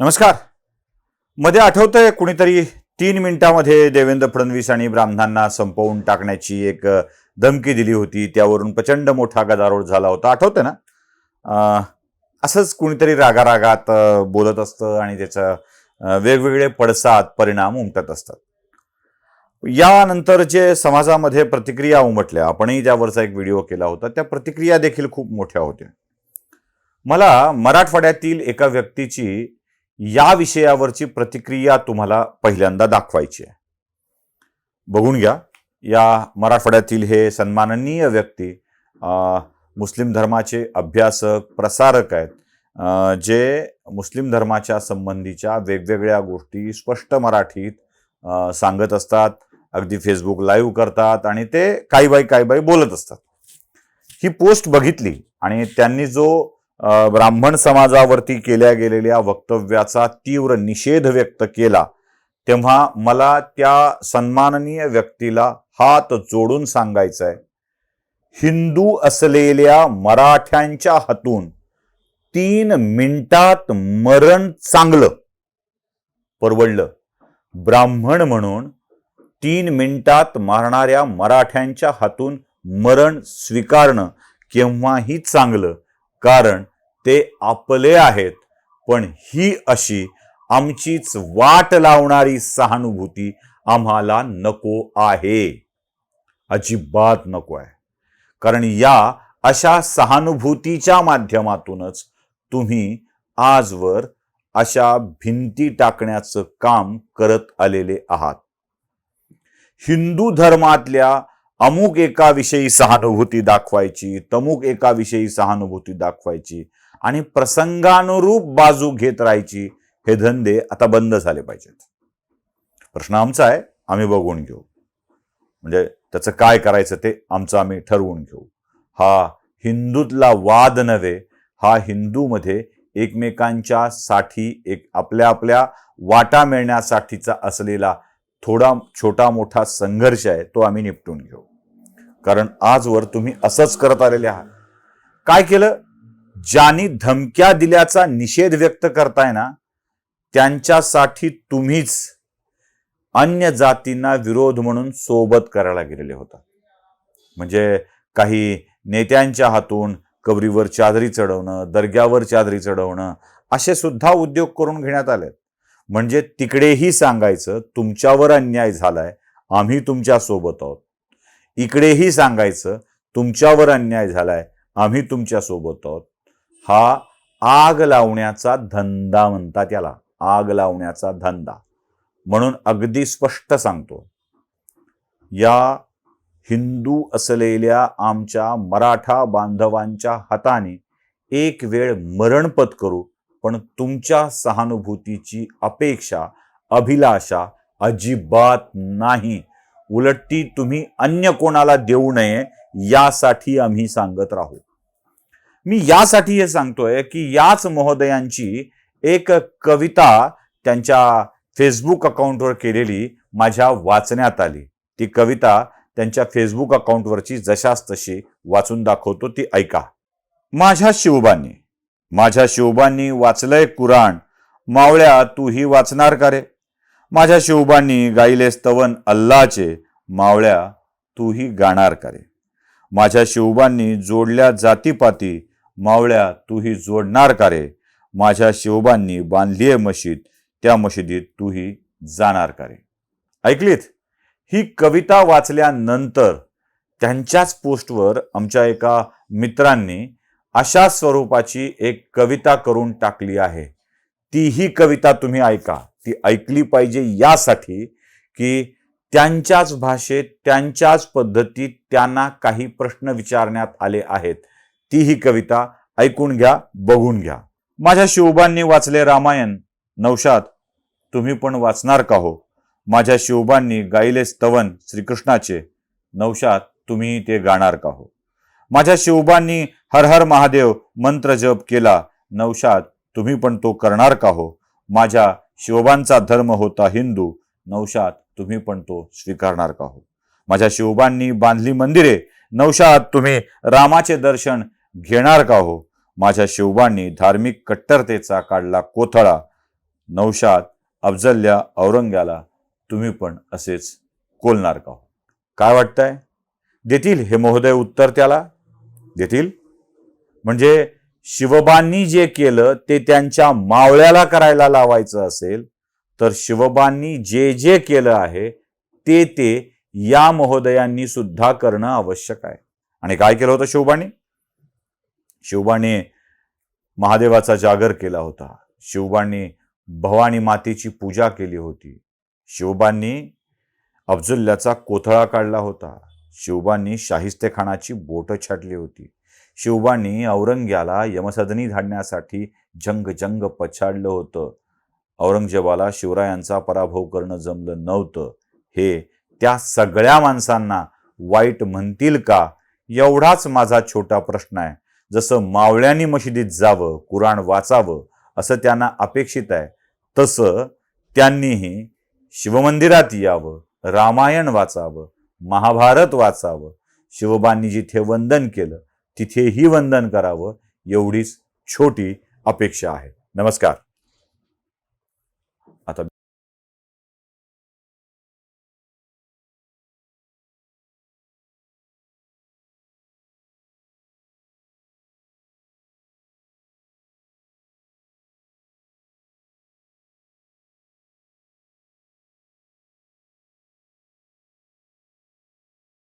नमस्कार. मध्ये आठवतंय कुणीतरी तीन मिनिटामध्ये देवेंद्र फडणवीस आणि ब्राह्मणांना संपवून टाकण्याची एक धमकी दिली होती. त्यावरून प्रचंड मोठा गदारोळ झाला होता. आठवतंय ना? असंच कुणीतरी रागारागात बोलत असतं आणि त्याचं वेगवेगळे पडसाद परिणाम उमटत असतात. यानंतर जे समाजामध्ये प्रतिक्रिया उमटल्या आपणही त्यावरचा एक व्हिडिओ केला होता. त्या प्रतिक्रिया देखील खूप मोठ्या होत्या. मला मराठवाड्यातील एका व्यक्तीची या विषयावरची प्रतिक्रिया तुम्हाला पहिल्यांदा दाखवायची आहे. बघून घ्या. या मराठवाड्यातील हे सन्माननीय व्यक्ती मुस्लिम धर्माचे अभ्यासक प्रसारक आहेत जे मुस्लिम धर्माच्या संबंधीच्या वेगवेगळ्या गोष्टी स्पष्ट मराठीत सांगत असतात अगदी फेसबुक लाईव्ह करतात आणि ते काही बाई काही बाई बोलत असतात. ही पोस्ट बघितली आणि त्यांनी जो ब्राह्मण समाजावरती केल्या गेलेल्या वक्तव्याचा तीव्र निषेध व्यक्त केला तेव्हा मला त्या सन्माननीय व्यक्तीला हात जोडून सांगायचं आहे हिंदू असलेल्या मराठ्यांच्या हातून तीन मिनिटात मरण चांगलं. परवडलं. ब्राह्मण म्हणून तीन मिनिटात मारणाऱ्या मराठ्यांच्या हातून मरण स्वीकारणं केव्हाही चांगलं. कारण ते आपले आहेत. पण ही अशी आमचीच वाट लावणारी सहानुभूती आम्हाला नको आहे. अजिबात नको आहे. कारण या अशा सहानुभूतीच्या माध्यमातूनच तुम्ही आजवर अशा भिंती टाकण्याचं काम करत आलेले आहात. हिंदू धर्मातल्या अमुक एकाविषयी सहानुभूती दाखवायची तमुक एकाविषयी सहानुभूती दाखवायची आणि प्रसंगानुरूप बाजू घेत राहायची हे धंदे आता बंद झाले पाहिजेत. प्रश्न आमचा आहे आम्ही बघून घेऊ. म्हणजे त्याचं काय करायचं ते आमचं आम्ही ठरवून घेऊ. हा हिंदूतला वाद नव्हे हा हिंदूमध्ये एकमेकांच्या साठी एक आपल्या आपल्या वाटा मिळण्यासाठीचा असलेला थोडा छोटा मोठा संघर्ष आहे तो आम्ही निपटून घेऊ. कारण आजवर तुम्ही असंच करत आलेले आहात. काय केलं? ज्यांनी धमक्या दिल्याचा निषेध व्यक्त करताय ना त्यांच्यासाठी तुम्हीच अन्य जातींना विरोध म्हणून सोबत करायला गेलेले होता म्हणजे काही नेत्यांच्या हातून कबरीवर चादरी चढवणं दर्ग्यावर चादरी चढवणं असे सुद्धा उद्योग करून घेण्यात आले म्हणजे तिकडेही सांगायचं तुमच्यावर अन्याय झालाय आम्ही तुमच्यासोबत आहोत. इकडेही सांगायचं तुमच्यावर अन्याय झालाय आम्ही तुमच्यासोबत आहोत. हा आग लावण्याचा धंदा म्हणतात याला आग लावण्याचा धंदा. म्हणून अगदी स्पष्ट सांगतो. या हिंदू असलेल्या आमच्या मराठा बांधवांच्या हाताने एक वेळ मरण पत्करू पण तुमच्या सहानुभूतीची अपेक्षा अभिलाषा अजिबात नाही. उलट ती तुम्ही अन्य कोणाला देऊ नये यासाठी आम्ही सांगत राहू. मी यासाठी हे सांगतोय की याच महोदयांची एक कविता त्यांच्या फेसबुक अकाउंटवर केलेली माझ्या वाचण्यात आली. ती कविता त्यांच्या फेसबुक अकाउंटवरची जशास तशी वाचून दाखवतो ती ऐका. माझ्या शिवबांनी माझ्या शिवबांनी वाचलंय कुराण. मावळ्या तूही वाचणार का रे? माझ्या शिवबांनी गाईले स्तवन अल्लाचे. मावळ्या तूही गाणार का रे? माझ्या शिवबांनी जोडल्या जातीपाती. मावळ्या तूही जोडणार का रे? माझ्या शिवबांनी बांधलीये मशीद. त्या मशिदीत तूही जाणार का रे? ऐकलीत? ही कविता वाचल्यानंतर त्यांच्याच पोस्टवर आमच्या एका मित्रांनी अशा स्वरूपाची एक कविता करून टाकली आहे. तीही कविता तुम्ही ऐका. ती ऐकली पाहिजे यासाठी की त्यांच्याच भाषेत त्यांच्याच पद्धतीत त्यांना काही प्रश्न विचारण्यात आले आहेत. तीही कविता ऐकून घ्या बघून घ्या. माझ्या शिवबांनी वाचले रामायण. नौशाद तुम्ही पण वाचणार का हो? माझ्या शिवबांनी गायले स्तवन श्रीकृष्णाचे. नौशात तुम्ही ते गाणार का हो? माझ्या शिवबांनी हर हर महादेव मंत्र जप केला. नवशात तुम्ही पण तो करणार का हो? माझ्या शिवबांचा धर्म होता हिंदू नवशात तुम्ही पण तो स्वीकारणार का हो? माझ्या शिवबांनी बांधली मंदिरे नौशात तुम्ही रामाचे दर्शन घेणार का हो? माझ्या शिवबांनी धार्मिक कट्टरतेचा काढला कोथळा. नवशात अफजल्या औरंग्याला तुम्ही पण असेच कोलणार का हो? काय वाटतंय? देतील हे महोदय उत्तर त्याला? देतील? म्हणजे शिवबांनी जे केलं ते त्यांच्या मावळ्याला करायला लावायचं असेल तर शिवबांनी जे जे केलं आहे ते ते या महोदयांनी सुद्धा करणं आवश्यक आहे. आणि काय केलं होतं शिवबांनी? शिवबाने महादेवाचा जागर केला होता. शिवबांनी भवानी मातेची पूजा केली होती. शिवबांनी अफजुल्ल्याचा कोथळा काढला होता. शिवबांनी शाहिस्तेखानाची बोटं छाटली होती. शिवबांनी औरंग्याला यमसदनी धाडण्यासाठी जंग जंग पछाडलं होतं. औरंगजेबाला शिवरायांचा पराभव करणं जमलं नव्हतं. हे त्या सगळ्या माणसांना वाईट म्हणतील का? एवढाच माझा छोटा प्रश्न आहे. जसं मावळ्यांनी मशिदीत जावं कुराण वाचावं असं त्यांना अपेक्षित आहे. तसं त्यांनीही शिवमंदिरात यावं रामायण वाचावं महाभारत वाचावं. शिवबांनी जिथे वंदन केलं. तिथेही वंदन करावं एवढीच छोटी अपेक्षा आहे. नमस्कार.